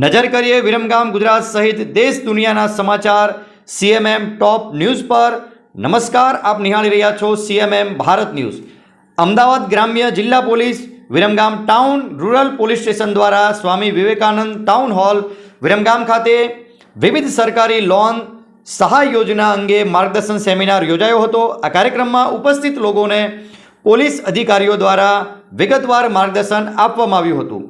નજર કરીએ વિરમગામ ગુજરાત સહિત દેશ દુનિયાના સમાચાર સીએમએમ ટોપ ન્યૂઝ પર. નમસ્કાર, આપ નિહાળી રહ્યા છો સીએમએમ ભારત ન્યૂઝ. અમદાવાદ ગ્રામ્ય જિલ્લા police Viramgam town rural police station દ્વારા સ્વામી વિવેકાનંદ ટાઉન હોલ વિરમગામ ખાતે વિવિધ સરકારી લોન સહાય યોજના અંગે માર્ગદર્શન સેમિનાર યોજાયો હતો. આ કાર્યક્રમમાં ઉપસ્થિત લોકોને પોલીસ અધિકારીઓ દ્વારા વિગતવાર માર્ગદર્શન આપવામાં આવ્યું હતું.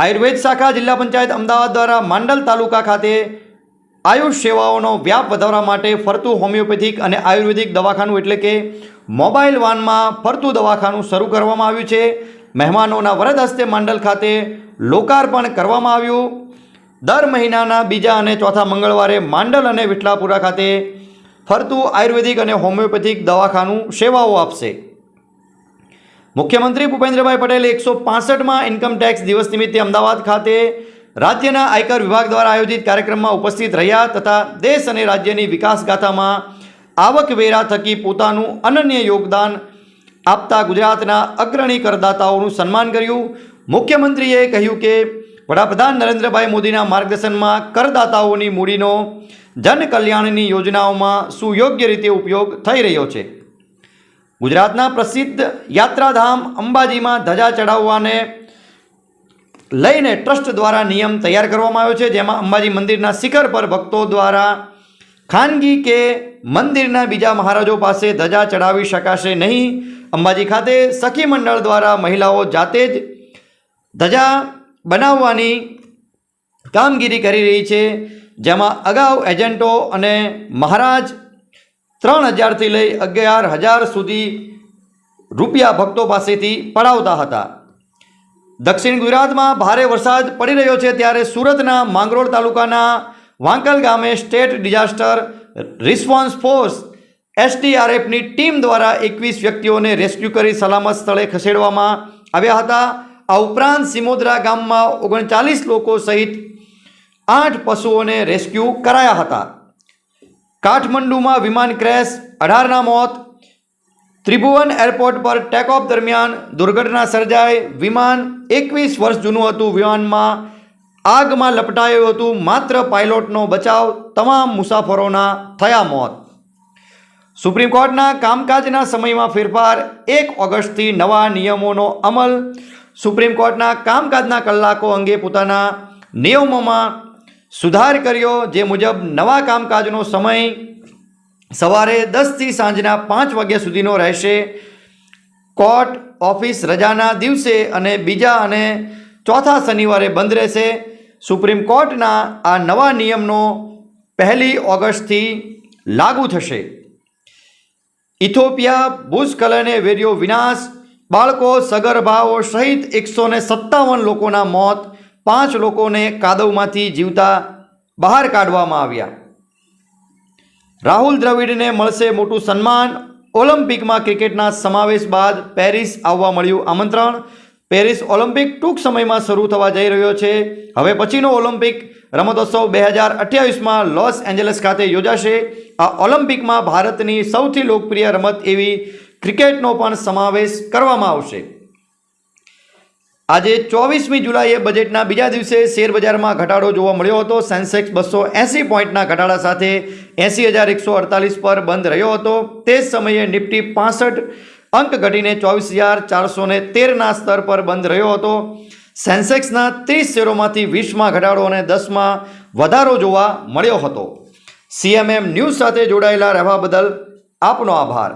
આયુર્વેદ શાખા જિલ્લા પંચાયત અમદાવાદ દ્વારા માંડલ તાલુકા ખાતે આયુષ સેવાઓનો વ્યાપ વધારવા માટે ફરતું હોમિયોપેથિક અને આયુર્વેદિક દવાખાનું એટલે કે મોબાઈલ વાનમાં ફરતું દવાખાનું શરૂ કરવામાં આવ્યું છે. મહેમાનોના વરદ હસ્તે માંડલ ખાતે લોકાર્પણ કરવામાં આવ્યું. દર મહિનાના બીજા અને ચોથા મંગળવારે માંડલ અને વિઠલાપુરા ખાતે ફરતું આયુર્વેદિક અને હોમિયોપેથિક દવાખાનું સેવાઓ આપશે. મુખ્યમંત્રી ભૂપેન્દ્રભાઈ પટેલે એકસો પાસઠમાં ઇન્કમટેક્સ દિવસ નિમિત્તે અમદાવાદ ખાતે રાજ્યના આયકર વિભાગ દ્વારા આયોજિત કાર્યક્રમમાં ઉપસ્થિત રહ્યા તથા દેશ અને રાજ્યની વિકાસગાથામાં આવકવેરા થકી પોતાનું અનન્ય યોગદાન આપતા ગુજરાતના અગ્રણી કરદાતાઓનું સન્માન કર્યું. મુખ્યમંત્રીએ કહ્યું કે, વડાપ્રધાન નરેન્દ્રભાઈ મોદીના માર્ગદર્શનમાં કરદાતાઓની મૂડીનો જનકલ્યાણની યોજનાઓમાં સુયોગ્ય રીતે ઉપયોગ થઈ રહ્યો છે. ગુજરાતના પ્રસિદ્ધ યાત્રાધામ અંબાજીમાં ધજા ચડાવવાને લઈને ટ્રસ્ટ દ્વારા નિયમ તૈયાર કરવામાં આવ્યો છે, જેમાં અંબાજી મંદિરના શિખર પર ભક્તો દ્વારા ખાનગી કે મંદિરના બીજા મહારાજો પાસે ધજા ચડાવી શકાશે નહીં. અંબાજી ખાતે સખી મંડળ દ્વારા મહિલાઓ જાતે જ ધજા બનાવવાની કામગીરી કરી રહી છે, જેમાં અગાઉ એજન્ટો અને મહારાજ ત્રણ હજારથી લઈ અગિયાર હજાર સુધી રૂપિયા ભક્તો પાસેથી પડાવતા હતા. દક્ષિણ ગુજરાતમાં ભારે વરસાદ પડી રહ્યો છે ત્યારે સુરતના માંગરોળ તાલુકાના વાંકલ ગામે સ્ટેટ ડિઝાસ્ટર રિસ્પોન્સ ફોર્સ એસટીઆરએફની ટીમ દ્વારા એકવીસ વ્યક્તિઓને રેસ્ક્યુ કરી સલામત સ્થળે ખસેડવામાં આવ્યા હતા. આ ઉપરાંત સિમોદરા ગામમાં ઓગણચાલીસ લોકો સહિત આઠ પશુઓને રેસ્ક્યુ કરાયા હતા. કાઠમંડુમાં વિમાન ક્રેશ, અઢારના મોત, ત્રિભુવન એરપોર્ટ પર ટેકઓફ દરમિયાન દુર્ઘટના સર્જાઈ. વિમાન એકવીસ વર્ષ જૂનું હતું. વિમાનમાં આગમાં લપટાયું હતું. માત્ર પાયલોટનો બચાવ, તમામ મુસાફરોના થયા મોત. સુપ્રીમ કોર્ટના કામકાજના સમયમાં ફેરફાર, એક ઓગસ્ટથી નવા નિયમોનો અમલ. સુપ્રીમ કોર્ટના કામકાજના કલાકો અંગે પોતાના નિયમોમાં સુધાર કર્યો, જે મુજબ નવા કામકાજનો સમય સવારે દસથી સાંજના પાંચ વાગ્યા સુધીનો રહેશે. કોર્ટ ઓફિસ રજાના દિવસે અને બીજા અને ચોથા શનિવારે બંધ રહેશે. સુપ્રીમ કોર્ટના આ નવા નિયમનો પહેલી ઓગસ્ટથી લાગુ થશે. ઇથોપિયા ભૂસ્ખલને વેર્યો વિનાશ. બાળકો સગર્ભાઓ સહિત એકસો સત્તાવન લોકોના મોત પાંચ લોકોને કાદવમાંથી જીવતા બહાર કાઢવામાં આવ્યા. રાહુલ દ્રવિડને મળશે મોટું સન્માન. ઓલિમ્પિકમાં ક્રિકેટના સમાવેશ બાદ પેરિસ આવવા મળ્યું આમંત્રણ. પેરિસ ઓલિમ્પિક ટૂંક સમયમાં શરૂ થવા જઈ રહ્યો છે. હવે પછીનો ઓલિમ્પિક રમતોત્સવ બે હજાર અઠ્યાવીસમાં લોસ એન્જલસ ખાતે યોજાશે. આ ઓલિમ્પિકમાં ભારતની સૌથી લોકપ્રિય રમત એવી ક્રિકેટનો પણ સમાવેશ કરવામાં આવશે. આજે ચોવીસમી જુલાઈએ બજેટના બીજા દિવસે શેરબજારમાં ઘટાડો જોવા મળ્યો હતો. સેન્સેક્સ બસો એંસી પોઈન્ટના ઘટાડા સાથે એંસી હજાર એકસો અડતાલીસ પર બંધ રહ્યો હતો. તે જ સમયે નિફ્ટી પાસઠ અંક ઘટીને ચોવીસ હજાર ચારસો ને તેરના સ્તર પર બંધ રહ્યો હતો. સેન્સેક્સના ત્રીસ શેરોમાંથી વીસમાં ઘટાડો અને દસમાં વધારો જોવા મળ્યો હતો. સીએમએમ ન્યૂઝ સાથે જોડાયેલા રહેવા બદલ આપનો આભાર.